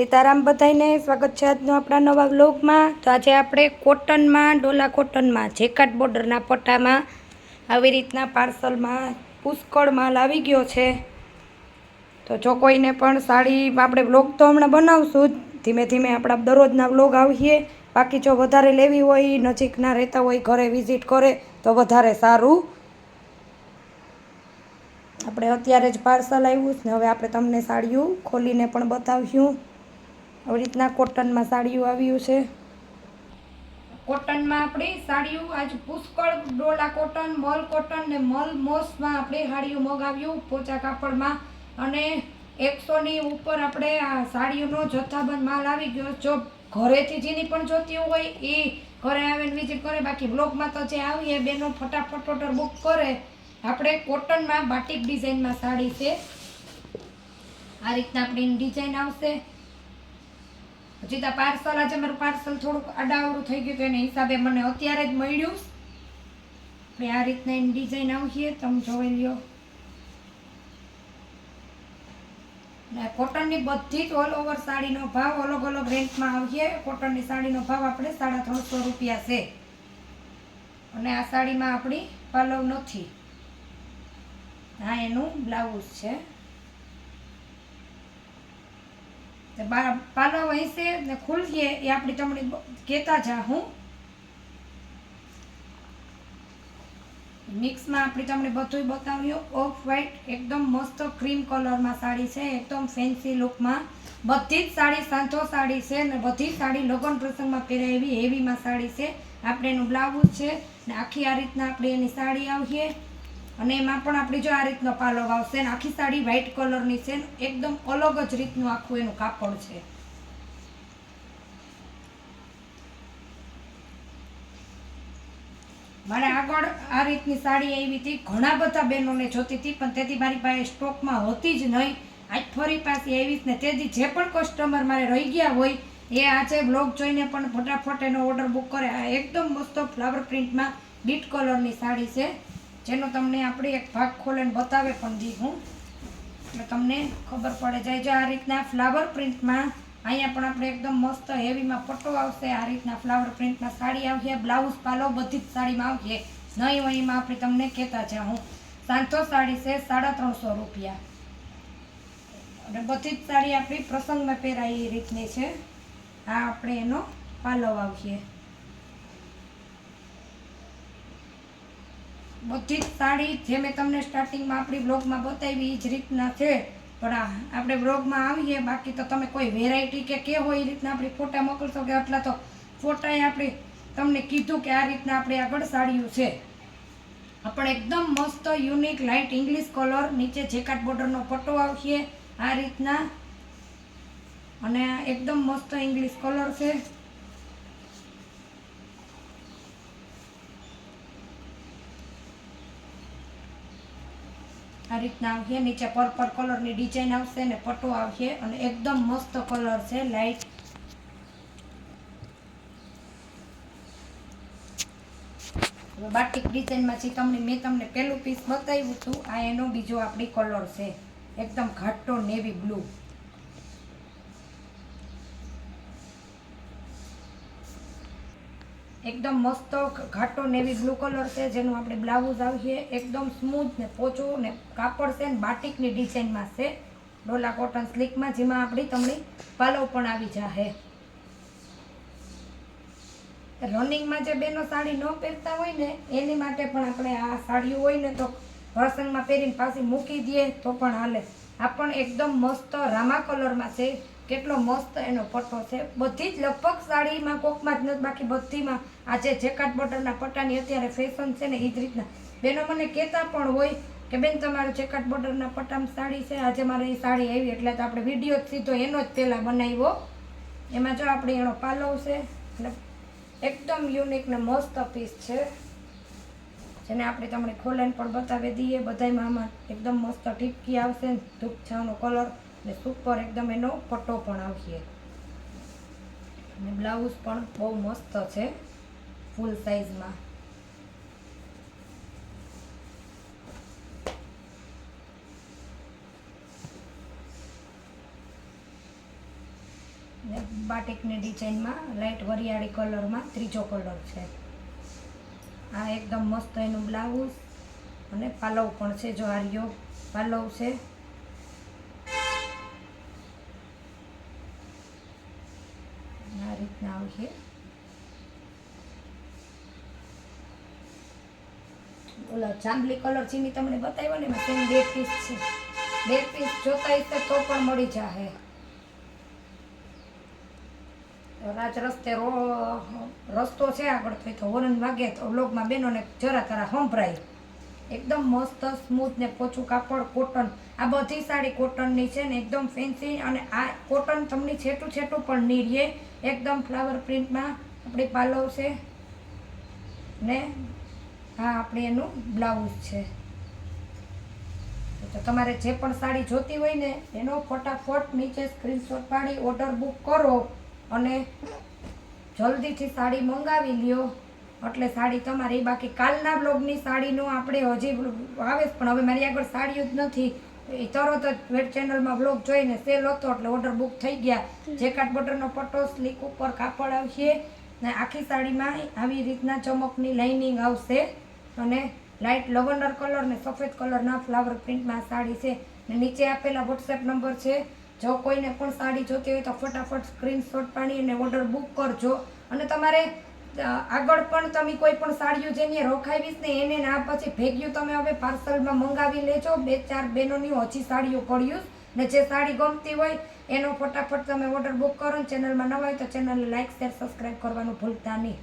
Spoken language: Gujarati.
સીતારામ બધાઈને સ્વાગત છે આજનો આપણા નવા વ્લોગમાં. તો આજે આપણે કોટનમાં, ડોલા કોટનમાં, જેકાટ બોર્ડરના પટ્ટામાં આવી રીતના પાર્સલમાં પુષ્કળ માલ આવી ગયો છે. તો જો કોઈને પણ સાડી, આપણે વ્લોગ તો હમણાં બનાવશું જ. ધીમે ધીમે આપણા દરરોજના વ્લોગ આવીએ. બાકી જો વધારે લેવી હોય નજીકના રહેતા હોય, ઘરે વિઝિટ કરે, તો વધારે સારું. આપણે અત્યારે જ પાર્સલ આવ્યું ને હવે આપણે તમને સાડીઓ ખોલીને પણ બતાવ્યું આવી રીતના કોટનમાં સાડીઓ આવ્યું છે. કોટનમાં આપણી સાડીઓ, આજ પુષ્કળ ડોલા કોટન, મલ કોટન ને મલ મોસમાં આપણે સાડીઓ મગાવ્યું પોચા કાપડમાં. અને એકસોની ઉપર આપણે આ સાડીઓનો જથ્થાબંધ માલ આવી ગયો. જો ઘરેથી જેની પણ જોતી હોય એ ઘરે આવીને વિઝિટ કરે. બાકી બ્લોગમાં તો જે આવીએ બેનો ફટાફટ ઓર્ડર બુક કરે. આપણે કોટનમાં બાટિક ડિઝાઇનમાં સાડી છે. આ રીતના આપણી ડિઝાઇન આવશે. હજી તો પાર્સલ, આજે મારું પાર્સલ થોડુંક અડાવરું થઈ ગયું તો એના હિસાબે મને અત્યારે જ મળ્યું. આપણે આ રીતના એની ડિઝાઇન આવશે તમે જોઈ લ્યો. ને કોટનની બધી જ ઓલ ઓવર સાડીનો ભાવ અલગ અલગ રેન્જમાં આવશે. કોટનની સાડીનો ભાવ આપણે સાડા ત્રણસો રૂપિયા છે. અને આ સાડીમાં આપણી પાલવ નથી. હા, એનું બ્લાઉઝ છે. તે વહીશે ને ખુલશે એ આપણી તમને કહેતા જા હું. મિક્સમાં આપણી તમને બધું બતાવ્યું. ઓફ વ્હાઈટ એકદમ મસ્ત ક્રીમ કલરમાં સાડી છે, એકદમ ફેન્સી લુકમાં. બધી જ સાડી સાંજો સાડી છે ને બધી સાડી લગ્ન પ્રસંગમાં પહેરાય એવી હેવીમાં સાડી છે. આપણે એનું બ્લાઉઝ છે ને આખી આ રીતના આપણે એની સાડી આવીએ. અને એમાં પણ આપણી જો આ રીતનો પાલો આવશે ને, આખી સાડી વ્હાઈટ કલરની છે એકદમ અલગ જ રીતનું આખું એનું કાપડ છે. મારે આગળ આ રીતની સાડી આવી હતી. ઘણા બધા બહેનોને જોતી હતી, પણ તેથી મારી પાસે સ્ટોકમાં હોતી જ નહીં. આજ ફરી પાછી આવી ને, તેથી જે પણ કસ્ટમર મારે રહી ગયા હોય, એ આજે બ્લોગ જોઈને પણ ફટાફટ એનો ઓર્ડર બુક કરે. આ એકદમ મસ્ત ફ્લાવર પ્રિન્ટમાં બીટ કલરની સાડી છે. જેનો તમને આપણે એક ભાગ ખોલીને બતાવે પણ દી હું. એટલે તમને ખબર પડે જાય, જો આ રીતના ફ્લાવર પ્રિન્ટમાં અહીંયા પણ આપણે એકદમ મસ્ત હેવીમાં પટ્ટો આવશે. આ રીતના ફ્લાવર પ્રિન્ટમાં સાડી આવશે બ્લાઉઝ પાલો બધી જ સાડીમાં આવશે. નહીં વહીમાં આપણે તમને કહેતા છે હું. સાંતો સાડી છે, સાડા ત્રણસો રૂપિયા. અને બધી જ સાડી આપણી પ્રસંગમાં પહેરાય એ રીતની છે. આ આપણે એનો પાલવ આવશે. બધી જ સાડી જે મેં તમને સ્ટાર્ટિંગમાં આપણી બ્લોગમાં બતાવી એ જ રીતના છે. પણ આપણે બ્લોગમાં આવીએ, બાકી તો તમે કોઈ વેરાયટી કે કે હોય એ રીતના આપણે ફોટા મોકલશો કે આટલા તો ફોટાએ આપણે તમને કીધું કે આ રીતના આપણે આગળ સાડીઓ છે. આપણે એકદમ મસ્ત યુનિક લાઇટ ઇંગ્લિશ કલર નીચે જેકાટ બોર્ડરનો પટ્ટો આવશે. આ રીતના. અને એકદમ મસ્ત ઇંગ્લિશ કલર છે. આ રીતના આવશે. નીચે પર્પલ કલરની ડિઝાઇન આવશે અને પટ્ટો આવશે અને એકદમ મસ્ત કલર છે લાઇટ બાટિક ડિઝાઇનમાંથી તમને મેં તમને પહેલું પીસ બતાવ્યું હતું. આ એનો બીજો આપણી કલર છે. એકદમ ઘાટો નેવી બ્લુ એકદમ મસ્ત ઘાટો નેવી બ્લુ કલર છે, જેનું આપણે બ્લાઉઝ આવીએ. એકદમ સ્મૂથ ને પોચું ને કાપડ છે ને બાટિકની ડિઝાઇનમાં છે. ડોલા કોટન સ્લીકમાં જેમાં આપણી તમને પાલવ પણ આવી જાહે. રનિંગમાં જે બેનો સાડી ન પહેરતા હોય ને, એની માટે પણ આપણે આ સાડીઓ હોય ને તો પ્રસંગમાં પહેરીને પાછી મૂકી દઈએ તો પણ હાલે. આ પણ એકદમ મસ્ત રામા કલરમાં છે. કેટલો મસ્ત એનો પટ્ટો છે. બધી જ લગભગ સાડીમાં કોકમાં જ નથી, બાકી બધીમાં આ જે જેકાટ બોર્ડરના પટ્ટાની અત્યારે ફેશન છે ને એ જ રીતના. બેનો મને કહેતા પણ હોય કે બેન, તમારું જેકાટ બોર્ડરના પટ્ટામાં સાડી છે. આજે મારે એ સાડી આવી, એટલે તો આપણે વીડિયો જ સીધો એનો જ પહેલાં બનાવ્યો. એમાં જો આપણે એનો પાલવ છે એટલે એકદમ યુનિક ને મસ્ત પીસ છે. જેને આપણે તમને ખોલાઈને પણ બતાવી દઈએ. બધાયમાં આમાં એકદમ મસ્ત ટીપકી આવશે ધૂપ છાવનો કલર ને સુપર એકદમ એનો પટ્ટો પણ આવશે. અને બ્લાઉઝ પણ બહુ મસ્ત છે, ફૂલ સાઇઝમાં બાટિકની ડિઝાઇનમાં લાઇટ વરિયાળી કલરમાં ત્રીજો કલર છે. આ એકદમ મસ્ત એનું બ્લાઉઝ અને પાલવ પણ છે, જો આર્યો પાલવ છે આ રીતના આવશે ઓલા જાંબલી કલર ચીની તમને બતાવ્યો ને એમાં તેની બે પીસ છે બે પીસ જોતા હશે તો પણ મળી જાહે રાજ રસ્તે રસ્તો છે આગળ તો હોરન વાગે તો લોગમાં બેનોને જરા તરા સંભળાય એકદમ મસ્ત સ્મૂથ ને પોચું કાપડ કોટન આ બધી સાડી કોટનની છે ને, એકદમ ફેન્સી અને આ કોટન તમને છેટું છેટું પણ નહીં રહે. એકદમ ફ્લાવર પ્રિન્ટમાં આપણી પાલવ છે ને, હા, આપણે એનું બ્લાઉઝ છે. તો તમારે જે પણ સાડી જોતી હોય ને, એનો ફટાફટ નીચે સ્ક્રીનશોટ પાડી ઓર્ડર બુક કરો અને જલ્દીથી સાડી મંગાવી લ્યો. એટલે સાડી તમારી બાકી કાલના બ્લોગની સાડીનો આપણે હજી આવે પણ હવે મારી આગળ સાડીઓ જ નથી. એ તરત જ વેટ ચેનલમાં બ્લોગ જોઈને સેલ હતો એટલે ઓર્ડર બુક થઈ ગયા. જેકાટ બોર્ડરનો પટ્ટો સ્લીક ઉપર કાપડ આવશે ને આખી સાડીમાં આવી રીતના ચમકની લાઇનિંગ આવશે અને લાઇટ લવંડર કલર ને સફેદ કલરના ફ્લાવર પ્રિન્ટમાં સાડી છે. ને નીચે આપેલા વોટ્સએપ નંબર છે. જો કોઈને પણ સાડી જોતી હોય તો ફટાફટ સ્ક્રીનશોટ પાડી અને ઓર્ડર બુક કરજો. અને તમારે આગળ પણ તમે કોઈ પણ સાડીઓ જેની રોખાવીશ ને એને ના પછી ભેગ્યું તમે હવે પાર્સલમાં મંગાવી લેજો. બે ચાર બહેનોની ઓછી સાડીઓ પડ્યું ને જે સાડી ગમતી હોય એનો ફટાફટ તમે ઓર્ડર બુક કરો ચેનલમાં નવા હોય તો ચેનલને લાઇક શેર સબસ્ક્રાઈબ કરવાનું ભૂલતા નહીં.